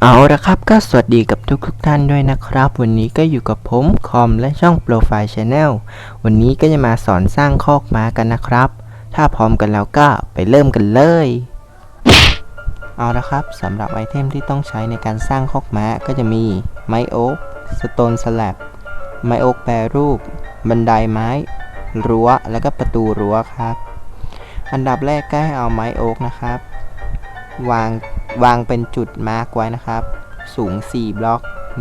เอาละครับก็สวัสดีกับทุกทุกท่านด้วยนะครับ วันนี้ก็อยู่กับผมคอมและช่องโปรไฟล์ Channel วันนี้ก็จะมาสอนสร้างคอกม้ากันนะครับ ถ้าพร้อมกันแล้วก็ไปเริ่มกันเลย เอาละครับสำหรับไอเทมที่ต้องใช้ในการสร้างคอกม้าก็จะมี ไม้โอ๊กสโตนสลับไม้โอ๊กแปรรูป บันไดไม้ รั้วแล้วก็ประตูรั้วครับ อันดับแรกก็ให้เอาไม้โอ๊กนะครับ วาง วางเป็นจุดมาร์กไว้นะครับ สูง 4 บล็อก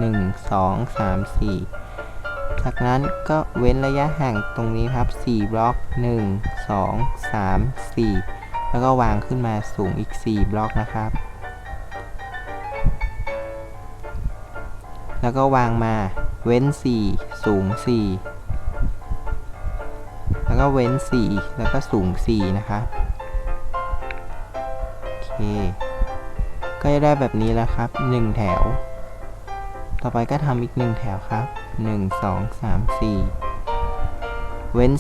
1 2 3 4 จากนั้นก็เว้นระยะห่างตรงนี้ครับ 4 บล็อก 1 2 3 4 แล้วก็วางขึ้นมาสูงอีก 4 บล็อกนะครับ แล้วก็วางมาเว้น 4 สูง 4 แล้วก็เว้น 4 แล้วก็สูง 4 นะครับ โอเค ก็จะได้แบบนี้แล้วครับ 1 แถว ต่อไปก็ทำอีก 1 แถวครับ 1 2 3 4 เว้น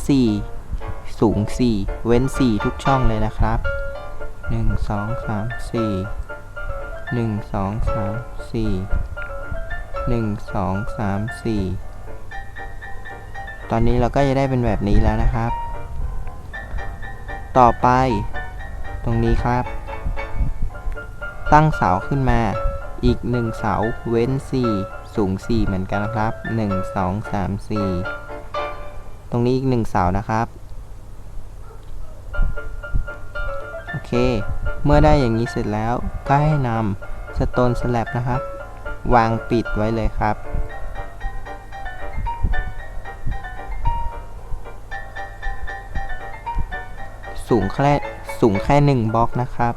4 สูง 4 เว้น 4 ทุกช่องเลยนะครับ 1 2 3 4 1 2 3 4 1 2 3 4 ตอนนี้เราก็จะได้เป็นแบบนี้แล้วนะครับ ต่อไป ตรงนี้ครับ ตั้งเสาขึ้นมา อีก 1 เสาเว้น 4 สูง 4 เหมือนกันนะครับ 1 2 3 4 ตรงนี้อีก 1 เสานะครับ โอเค เมื่อได้อย่างนี้เสร็จแล้วก็ให้นำสโตนสแลบนะครับ วางปิดไว้เลยครับสูงแค่สูงแค่1บล็อกนะครับ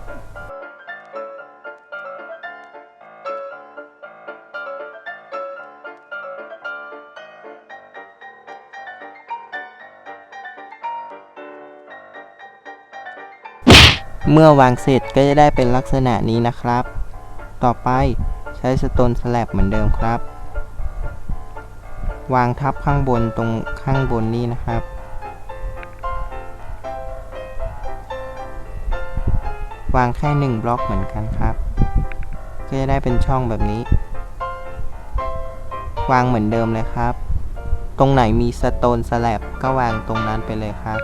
เมื่อวางเสร็จก็จะได้เป็นลักษณะนี้นะครับ ต่อไปใช้สโตนสแลบเหมือนเดิมครับ วางทับข้างบนตรงข้างบนนี้นะครับ วางแค่1บล็อกเหมือนกันครับ ก็จะได้เป็นช่องแบบนี้ วางเหมือนเดิมเลยครับ ตรงไหนมีสโตนสแลบก็วางตรงนั้นไปเลยครับ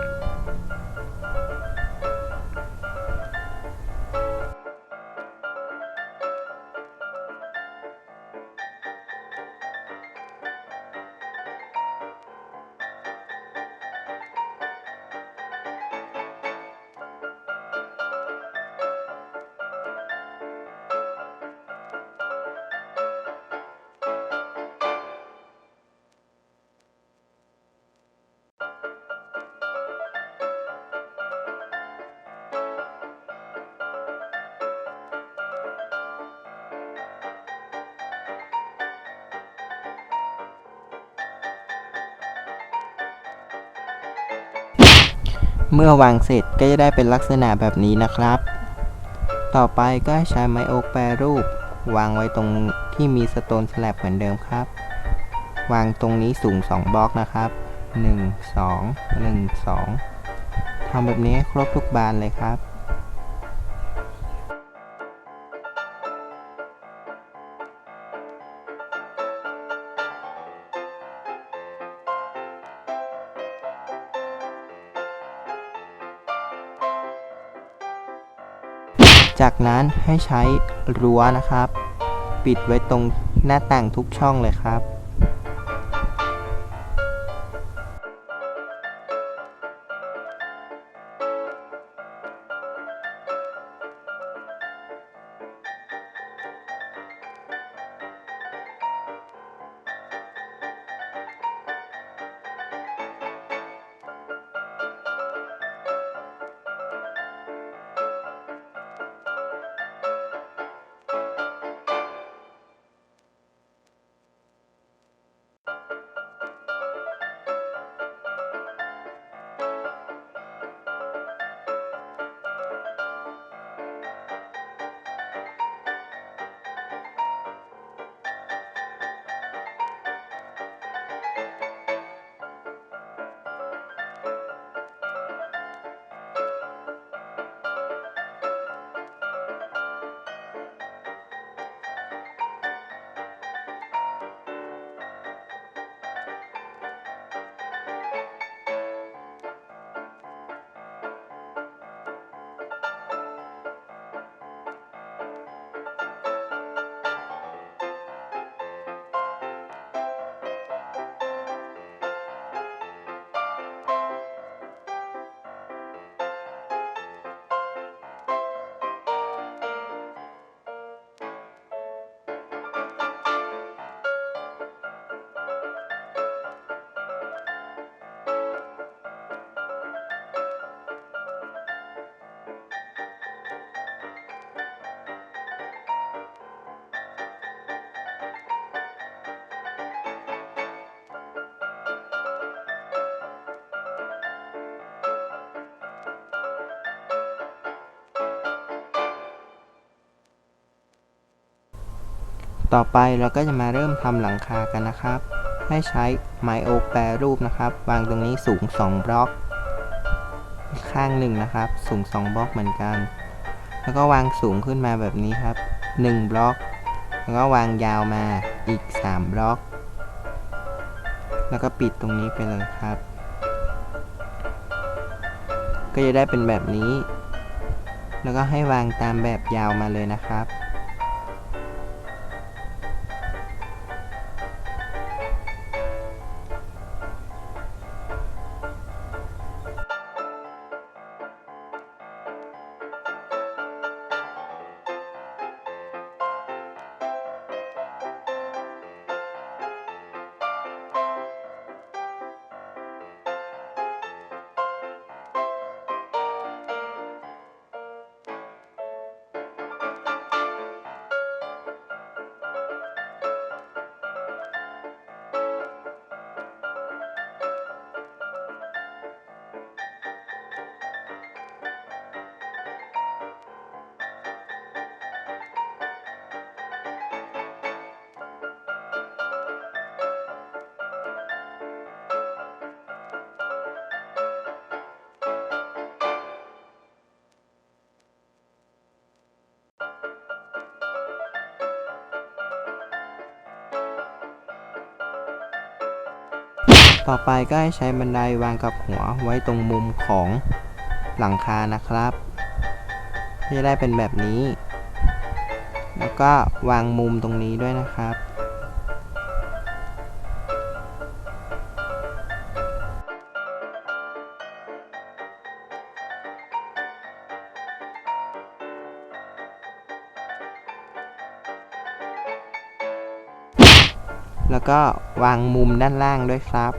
เมื่อวางเสร็จก็จะได้เป็นลักษณะแบบนี้นะครับ ต่อไปก็ให้ใช้ไม้โอกแปรรูป วางไว้ตรงที่มีสโตนสลับเหมือนเดิมครับ วางตรงนี้สูง 2บล็อกนะครับ 1 2 1 2ทำแบบนี้ครบทุกบานเลยครับ จากนั้นให้ใช้รั้วนะครับ ปิดไว้ตรงหน้าต่างทุกช่องเลยครับ ต่อไปเราก็จะมาเริ่มทำหลังคากันนะครับ ให้ใช้ไมโอแปรรูปนะครับ วางตรงนี้สูง 2 บล็อก ข้างหนึ่งนะครับ สูง 2 บล็อกเหมือนกัน แล้วก็วางสูงขึ้นมาแบบนี้ครับ 1 บล็อก แล้วก็วางยาวมาอีก 3 บล็อก แล้วก็ปิดตรงนี้ไปเลยครับ ก็จะได้เป็นแบบนี้ แล้วก็ให้วางตามแบบยาวมาเลยนะครับ ต่อไปก็ให้ใช้บันไดวางกับหัวไว้ตรงมุมของหลังคานะครับจะได้เป็นแบบนี้ แล้วก็วางมุมตรงนี้ด้วยนะครับ แล้วก็วางมุมด้านล่างด้วยครับ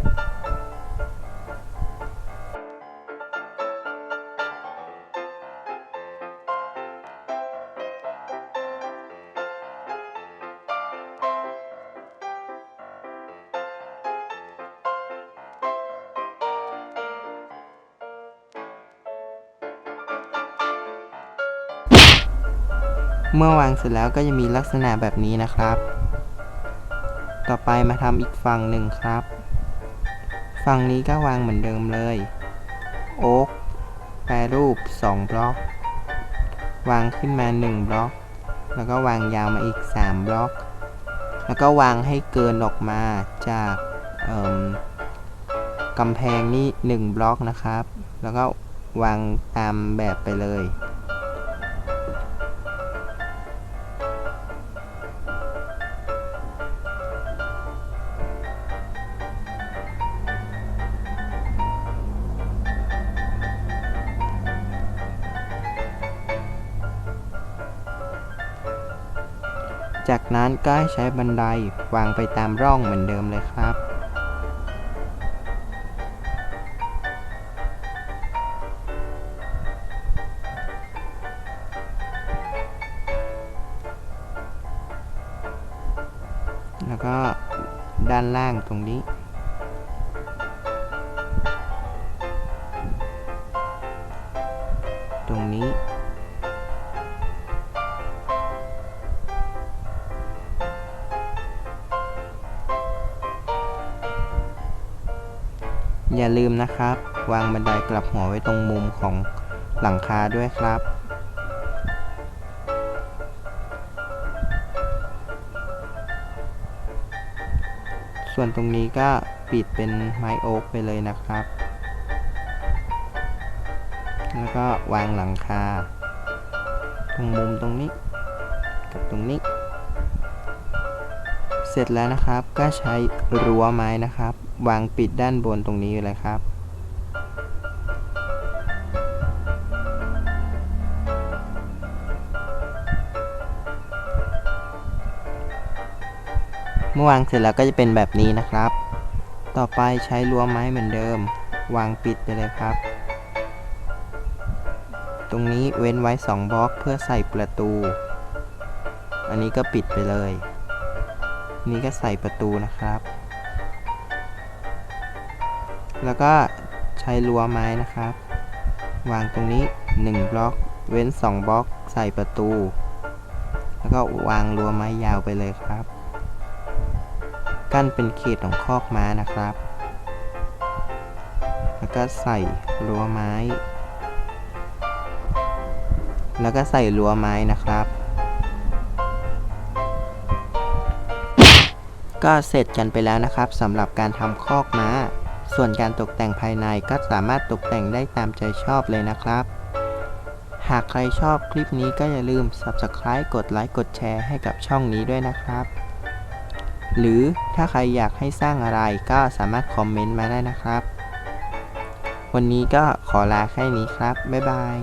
เมื่อวางเสร็จแล้วก็จะมีลักษณะแบบนี้นะครับ ต่อไปมาทำอีกฝั่งหนึ่งครับ ฝั่งนี้ก็วางเหมือนเดิมเลย โอ๊กแปรรูป 2 บล็อก วางขึ้นมา 1 บล็อก แล้วก็วางยาวมาอีก 3 บล็อก แล้วก็วางให้เกินออกมาจากกำแพงนี่1บล็อกนะครับ แล้วก็วางตามแบบไปเลย จากนั้นก็ให้ใช้บันไดวางไปตามร่องเหมือนเดิมเลยครับ อย่าลืมนะครับ วางบันไดกลับหัวไว้ตรงมุมของหลังคาด้วยครับ ส่วนตรงนี้ก็ปิดเป็นไม้โอ๊กไปเลยนะครับ แล้วก็วางหลังคา ตรงมุมตรงนี้ กับตรงนี้ เสร็จแล้วนะครับก็ใช้รั้วไม้นะครับ วางปิดด้านบนตรงนี้เลยครับ เมื่อวางเสร็จแล้วก็จะเป็นแบบนี้นะครับ ต่อไปใช้รั้วไม้เหมือนเดิม วางปิดไปเลยครับ ตรงนี้เว้นไว้ 2บล็อกเพื่อใส่ประตู อันนี้ก็ปิดไปเลย นี่ก็ใส่ประตูนะครับ แล้วก็ใช้รั้วไม้นะครับ วางตรงนี้ 1 บล็อก เว้น 2 บล็อกใส่ประตู แล้วก็วางรั้วไม้ยาวไปเลยครับ กั้นเป็นเขตของคอกม้านะครับ แล้วก็ใส่รั้วไม้ แล้วก็ใส่รั้วไม้นะครับ ก็เสร็จกันไปแล้วนะครับสำหรับการทำคอกม้า ส่วนการตกแต่งภายในก็สามารถตกแต่งได้ตามใจชอบเลยนะครับ หากใครชอบคลิปนี้ก็อย่าลืม Subscribe กดไลค์กดแชร์ให้กับช่องนี้ด้วยนะครับ หรือถ้าใครอยากให้สร้างอะไรก็สามารถคอมเมนต์มาได้นะครับ วันนี้ก็ขอลาแค่นี้ครับ บ๊ายบาย